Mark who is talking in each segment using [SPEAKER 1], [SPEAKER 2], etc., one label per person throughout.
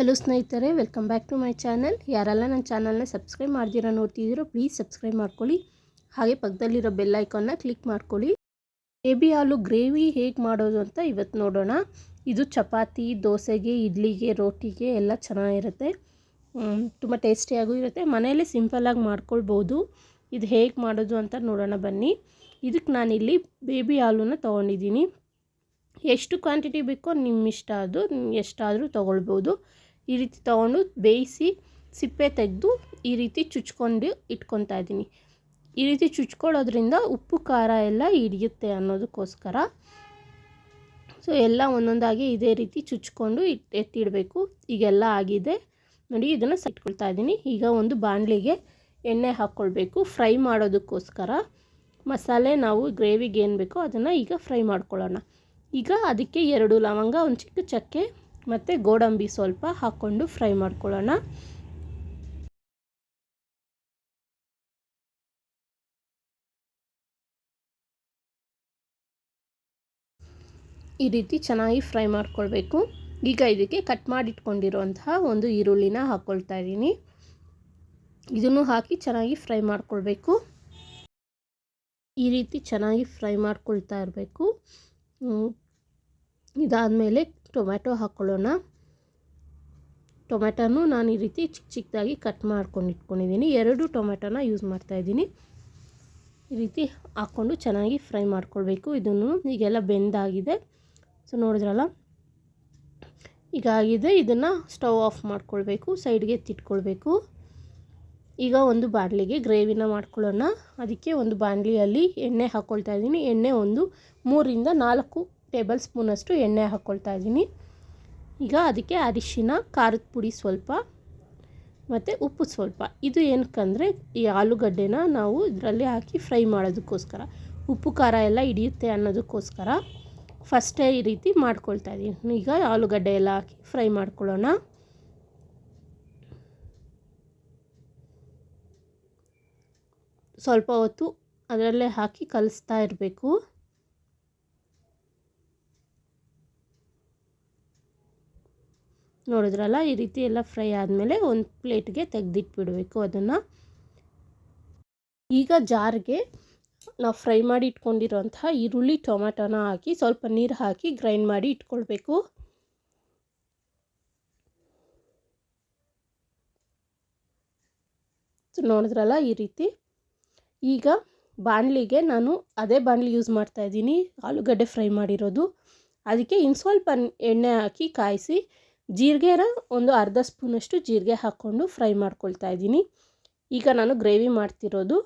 [SPEAKER 1] Hello ಸ್ನೇಹಿತರೆ welcome back to my channel ಯಾರೆಲ್ಲ ನನ್ನ ಚಾನಲ್ನ ಸಬ್ಸ್ಕ್ರೈಬ್ ಮಾಡ್ದಿರೋ ನೋಡ್ತಿದ್ದೀರೋ ಪ್ಲೀಸ್ ಸಬ್ಸ್ಕ್ರೈಬ್ ಮಾಡ್ಕೊಳ್ಳಿ. ಹಾಗೆ ಪಕ್ಕದಲ್ಲಿರೋ ಬೆಲ್ ಐಕಾನ್ನ ಕ್ಲಿಕ್ ಮಾಡ್ಕೊಳ್ಳಿ. ಬೇಬಿ ಹಾಲು ಗ್ರೇವಿ ಹೇಗೆ ಮಾಡೋದು ಅಂತ ಇವತ್ತು ನೋಡೋಣ. ಇದು ಚಪಾತಿ, ದೋಸೆಗೆ, ಇಡ್ಲಿಗೆ, ರೋಟಿಗೆ ಎಲ್ಲ ಚೆನ್ನಾಗಿರುತ್ತೆ. ತುಂಬ ಟೇಸ್ಟಿಯಾಗೂ ಇರುತ್ತೆ. ಮನೆಯಲ್ಲೇ ಸಿಂಪಲ್ಲಾಗಿ ಮಾಡ್ಕೊಳ್ಬೋದು. ಇದು ಹೇಗೆ ಮಾಡೋದು ಅಂತ ನೋಡೋಣ ಬನ್ನಿ. ಇದಕ್ಕೆ ನಾನಿಲ್ಲಿ ಬೇಬಿ ಹಾಲನ್ನ ತೊಗೊಂಡಿದ್ದೀನಿ. ಎಷ್ಟು ಕ್ವಾಂಟಿಟಿ ಬೇಕೋ ನಿಮ್ಮ ಇಷ್ಟ ಅದು ಎಷ್ಟಾದರೂ ತೊಗೊಳ್ಬೋದು. ಈ ರೀತಿ ತೊಗೊಂಡು ಬೇಯಿಸಿ ಸಿಪ್ಪೆ ತೆಗೆದು ಈ ರೀತಿ ಚುಚ್ಕೊಂಡು ಇಟ್ಕೊತಾ ಇದ್ದೀನಿ. ಈ ರೀತಿ ಚುಚ್ಕೊಳ್ಳೋದ್ರಿಂದ ಉಪ್ಪು, ಖಾರ ಎಲ್ಲ ಹಿಡಿಯುತ್ತೆ ಅನ್ನೋದಕ್ಕೋಸ್ಕರ. ಸೊ ಎಲ್ಲ ಒಂದೊಂದಾಗಿ ಇದೇ ರೀತಿ ಚುಚ್ಕೊಂಡು ಇಟ್, ಎತ್ತಿಡಬೇಕು. ಈಗೆಲ್ಲ ಆಗಿದೆ. ನೋಡಿ, ಇದನ್ನು ಇಟ್ಕೊಳ್ತಾ ಇದ್ದೀನಿ. ಈಗ ಒಂದು ಬಾಣಲಿಗೆ ಎಣ್ಣೆ ಹಾಕ್ಕೊಳ್ಬೇಕು. ಫ್ರೈ ಮಾಡೋದಕ್ಕೋಸ್ಕರ ಮಸಾಲೆ ನಾವು ಗ್ರೇವಿಗೆ ಏನು ಬೇಕೋ ಅದನ್ನು ಈಗ ಫ್ರೈ ಮಾಡ್ಕೊಳ್ಳೋಣ. ಈಗ ಅದಕ್ಕೆ ಎರಡು ಲವಂಗ, ಒಂದು ಚಿಕ್ಕ ಚಕ್ಕೆ ಮತ್ತು ಗೋಡಂಬಿ ಸ್ವಲ್ಪ ಹಾಕ್ಕೊಂಡು ಫ್ರೈ ಮಾಡ್ಕೊಳ್ಳೋಣ. ಈ ರೀತಿ ಚೆನ್ನಾಗಿ ಫ್ರೈ ಮಾಡ್ಕೊಳ್ಬೇಕು. ಈಗ ಇದಕ್ಕೆ ಕಟ್ ಮಾಡಿಟ್ಕೊಂಡಿರುವಂತಹ ಒಂದು ಈರುಳ್ಳಿನ ಹಾಕ್ಕೊಳ್ತಾ ಇದ್ದೀನಿ. ಇದನ್ನು ಹಾಕಿ ಚೆನ್ನಾಗಿ ಫ್ರೈ ಮಾಡ್ಕೊಳ್ಬೇಕು. ಈ ರೀತಿ ಚೆನ್ನಾಗಿ ಫ್ರೈ ಮಾಡ್ಕೊಳ್ತಾ ಇರಬೇಕು. ಇದಾದಮೇಲೆ ಟೊಮ್ಯಾಟೊ ಹಾಕ್ಕೊಳ್ಳೋಣ ಟೊಮೆಟೊನೂ ನಾನು ಈ ರೀತಿ ಚಿಕ್ಕ ಚಿಕ್ಕದಾಗಿ ಕಟ್ ಮಾಡ್ಕೊಂಡು ಇಟ್ಕೊಂಡಿದ್ದೀನಿ. ಎರಡು ಟೊಮೆಟೊನ ಯೂಸ್ ಮಾಡ್ತಾಯಿದ್ದೀನಿ ಈ ರೀತಿ ಹಾಕ್ಕೊಂಡು ಚೆನ್ನಾಗಿ ಫ್ರೈ ಮಾಡ್ಕೊಳ್ಬೇಕು. ಇದನ್ನು ಈಗೆಲ್ಲ ಬೆಂದಾಗಿದೆ. ಸೊ, ನೋಡಿದ್ರಲ್ಲ? ಈಗಾಗಿದೆ ಇದನ್ನು ಸ್ಟವ್ ಆಫ್ ಮಾಡ್ಕೊಳ್ಬೇಕು. ಸೈಡ್ಗೆ ತಿಟ್ಕೊಳ್ಬೇಕು ಈಗ ಒಂದು ಬಾಣಲಿಗೆ ಗ್ರೇವಿನ ಮಾಡ್ಕೊಳ್ಳೋಣ. ಅದಕ್ಕೆ ಒಂದು ಬಾಣಲಿಯಲ್ಲಿ ಎಣ್ಣೆ ಹಾಕ್ಕೊಳ್ತಾ ಇದ್ದೀನಿ. ಎಣ್ಣೆ ಒಂದು ಮೂರಿಂದ ನಾಲ್ಕು ಟೇಬಲ್ ಸ್ಪೂನಷ್ಟು ಎಣ್ಣೆ ಹಾಕ್ಕೊಳ್ತಾ ಇದ್ದೀನಿ. ಈಗ ಅದಕ್ಕೆ ಅರಿಶಿನ, ಖಾರದ ಪುಡಿ ಸ್ವಲ್ಪ, ಮತ್ತು ಉಪ್ಪು ಸ್ವಲ್ಪ. ಇದು ಏನಕ್ಕಂದರೆ ಈ ಆಲೂಗಡ್ಡೆನ ನಾವು ಇದರಲ್ಲಿ ಹಾಕಿ ಫ್ರೈ ಮಾಡೋದಕ್ಕೋಸ್ಕರ. ಉಪ್ಪು, ಖಾರ ಎಲ್ಲ ಹಿಡಿಯುತ್ತೆ ಅನ್ನೋದಕ್ಕೋಸ್ಕರ ಫಸ್ಟೇ ಈ ರೀತಿ ಮಾಡ್ಕೊಳ್ತಾ ಇದ್ದೀನಿ. ಈಗ ಆಲೂಗಡ್ಡೆ ಎಲ್ಲ ಹಾಕಿ ಫ್ರೈ ಮಾಡ್ಕೊಳ್ಳೋಣ. ಸ್ವಲ್ಪ ಹೊತ್ತು ಅದರಲ್ಲೇ ಹಾಕಿ ಕಲಿಸ್ತಾ ಇರಬೇಕು. ನೋಡಿದ್ರಲ್ಲ, ಈ ರೀತಿ ಎಲ್ಲ ಫ್ರೈ ಆದಮೇಲೆ ಒಂದು ಪ್ಲೇಟ್ಗೆ ತೆಗೆದಿಟ್ಬಿಡಬೇಕು ಅದನ್ನು. ಈಗ ಜಾರ್ಗೆ ನಾವು ಫ್ರೈ ಮಾಡಿ ಇಟ್ಕೊಂಡಿರೋಂತಹ ಈರುಳ್ಳಿ ಟೊಮೆಟೊನ ಹಾಕಿ ಸ್ವಲ್ಪ ನೀರು ಹಾಕಿ ಗ್ರೈಂಡ್ ಮಾಡಿ ಇಟ್ಕೊಳ್ಬೇಕು. ನೋಡಿದ್ರಲ್ಲ ಈ ರೀತಿ. ಈಗ ಬಾಣಲಿಗೆ ನಾನು ಅದೇ ಬಾಣಲಿ ಯೂಸ್ ಮಾಡ್ತಾ ಇದ್ದೀನಿ, ಆಲೂಗಡ್ಡೆ ಫ್ರೈ ಮಾಡಿರೋದು. ಅದಕ್ಕೆ ಇನ್ನು ಸ್ವಲ್ಪ ಎಣ್ಣೆ ಹಾಕಿ ಕಾಯಿಸಿ ಜೀರಿಗೆನ ಒಂದು ಅರ್ಧ ಸ್ಪೂನಷ್ಟು ಜೀರಿಗೆ ಹಾಕ್ಕೊಂಡು ಫ್ರೈ ಮಾಡ್ಕೊಳ್ತಾ ಇದ್ದೀನಿ. ಈಗ ನಾನು ಗ್ರೇವಿ ಮಾಡ್ತಿರೋದು.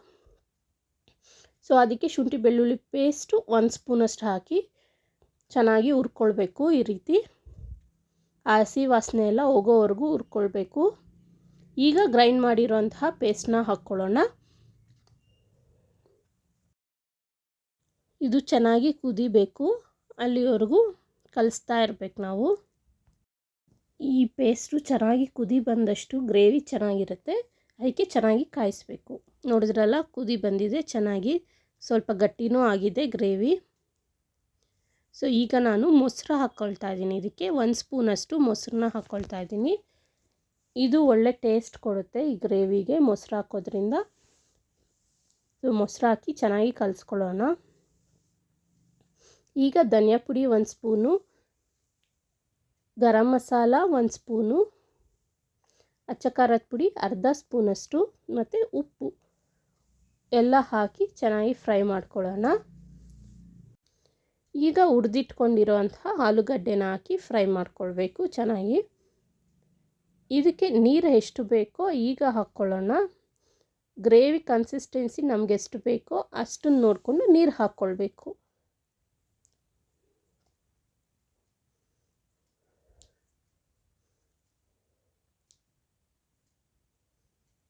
[SPEAKER 1] ಸೊ ಅದಕ್ಕೆ ಶುಂಠಿ ಬೆಳ್ಳುಳ್ಳಿ ಪೇಸ್ಟು ಒಂದು ಸ್ಪೂನಷ್ಟು ಹಾಕಿ ಚೆನ್ನಾಗಿ ಹುರ್ಕೊಳ್ಬೇಕು ಈ ರೀತಿ. ಹಸಿ ವಾಸನೆ ಎಲ್ಲ ಹೋಗೋವರೆಗೂ ಹುರ್ಕೊಳ್ಬೇಕು. ಈಗ ಗ್ರೈಂಡ್ ಮಾಡಿರೋಂತಹ ಪೇಸ್ಟ್ನ ಹಾಕ್ಕೊಳ್ಳೋಣ. ಇದು ಚೆನ್ನಾಗಿ ಕುದಿಬೇಕು. ಅಲ್ಲಿವರೆಗೂ ಕಲಿಸ್ತಾ ಇರಬೇಕು ನಾವು. ಈ ಪೇಸ್ಟು ಚೆನ್ನಾಗಿ ಕುದಿ ಬಂದಷ್ಟು ಗ್ರೇವಿ ಚೆನ್ನಾಗಿರುತ್ತೆ, ಅದಕ್ಕೆ ಚೆನ್ನಾಗಿ ಕಾಯಿಸ್ಬೇಕು. ನೋಡಿದ್ರಲ್ಲ, ಕುದಿ ಬಂದಿದೆ, ಚೆನ್ನಾಗಿ ಸ್ವಲ್ಪ ಗಟ್ಟಿನೂ ಆಗಿದೆ ಗ್ರೇವಿ. ಸೊ, ಈಗ ನಾನು ಮೊಸರು ಹಾಕ್ಕೊಳ್ತಾ ಇದ್ದೀನಿ. ಇದಕ್ಕೆ ಒಂದು ಸ್ಪೂನಷ್ಟು ಮೊಸರನ್ನ ಹಾಕ್ಕೊಳ್ತಾ ಇದ್ದೀನಿ. ಇದು ಒಳ್ಳೆ ಟೇಸ್ಟ್ ಕೊಡುತ್ತೆ ಈ ಗ್ರೇವಿಗೆ ಮೊಸರು ಹಾಕೋದ್ರಿಂದ. ಸೊ, ಮೊಸರು ಹಾಕಿ ಚೆನ್ನಾಗಿ ಕಲಿಸ್ಕೊಳ್ಳೋಣ. ಈಗ ಧನಿಯಾ ಪುಡಿ ಒಂದು ಸ್ಪೂನು ಗರಂ ಮಸಾಲ ಒಂದು ಸ್ಪೂನು ಅಚ್ಚ ಖಾರದ ಪುಡಿ ಅರ್ಧ ಸ್ಪೂನಷ್ಟು, ಮತ್ತು ಉಪ್ಪು. ಎಲ್ಲ ಹಾಕಿ ಚೆನ್ನಾಗಿ ಫ್ರೈ ಮಾಡ್ಕೊಳ್ಳೋಣ. ಈಗ ಹುರಿದಿಟ್ಕೊಂಡಿರೋ ಅಂತಹ ಆಲೂಗಡ್ಡೆನ ಹಾಕಿ ಫ್ರೈ ಮಾಡ್ಕೊಳ್ಬೇಕು ಚೆನ್ನಾಗಿ. ಇದಕ್ಕೆ ನೀರು ಎಷ್ಟು ಬೇಕೋ ಈಗ ಹಾಕ್ಕೊಳ್ಳೋಣ. ಗ್ರೇವಿ ಕನ್ಸಿಸ್ಟೆನ್ಸಿ ನಮಗೆಷ್ಟು ಬೇಕೋ ಅಷ್ಟನ್ನು ನೋಡಿಕೊಂಡು ನೀರು ಹಾಕ್ಕೊಳ್ಬೇಕು.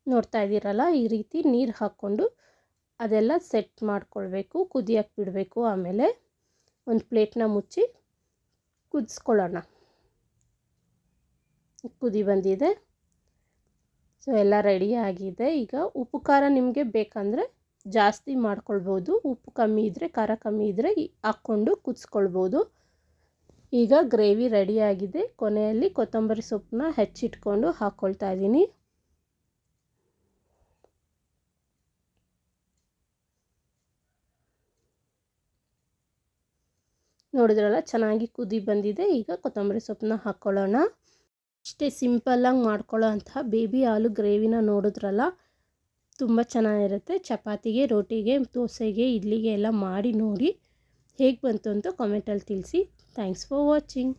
[SPEAKER 1] ನೋಡ್ತಾ ಇದ್ದೀರಲ್ಲ, ಈ ರೀತಿ ನೀರು ಹಾಕ್ಕೊಂಡು ಅದೆಲ್ಲ ಸೆಟ್ ಮಾಡ್ಕೊಳ್ಬೇಕು ಕುದಿಯಕ್ಕೆ ಬಿಡಬೇಕು. ಆಮೇಲೆ ಒಂದು ಪ್ಲೇಟ್ನ ಮುಚ್ಚಿ ಕುದಿಸ್ಕೊಳ್ಳೋಣ. ಕುದಿ ಬಂದಿದೆ. ಸೊ ಎಲ್ಲ ರೆಡಿ ಆಗಿದೆ. ಈಗ ಉಪ್ಪು ಖಾರ ನಿಮಗೆ ಬೇಕಂದರೆ ಜಾಸ್ತಿ ಮಾಡ್ಕೊಳ್ಬೋದು. ಉಪ್ಪು ಕಮ್ಮಿ ಇದ್ದರೆ ಖಾರ ಕಮ್ಮಿ ಇದ್ದರೆ ಹಾಕ್ಕೊಂಡು ಕುದಿಸ್ಕೊಳ್ಬೋದು. ಈಗ ಗ್ರೇವಿ ರೆಡಿಯಾಗಿದೆ ಕೊನೆಯಲ್ಲಿ ಕೊತ್ತಂಬರಿ ಸೊಪ್ಪನ್ನ ಹೆಚ್ಚಿಟ್ಕೊಂಡು ಹಾಕ್ಕೊಳ್ತಾ ಇದ್ದೀನಿ. ನೋಡಿದ್ರಲ್ಲ, ಚೆನ್ನಾಗಿ ಕುದಿ ಬಂದಿದೆ. ಈಗ ಕೊತ್ತಂಬರಿ ಸೊಪ್ಪನ್ನ ಹಾಕ್ಕೊಳ್ಳೋಣ ಇಷ್ಟೇ ಸಿಂಪಲ್ಲಾಗಿ ಮಾಡ್ಕೊಳ್ಳೋ ಅಂತಹ ಬೇಬಿ ಹಾಲು ಗ್ರೇವಿನ ನೋಡಿದ್ರಲ್ಲ, ತುಂಬ ಚೆನ್ನಾಗಿರುತ್ತೆ. ಚಪಾತಿಗೆ, ರೋಟಿಗೆ, ದೋಸೆಗೆ, ಇಡ್ಲಿಗೆ ಎಲ್ಲ ಮಾಡಿ ನೋಡಿ ಹೇಗೆ ಬಂತು ಅಂತ ಕಾಮೆಂಟಲ್ಲಿ ತಿಳಿಸಿ. Thanks for watching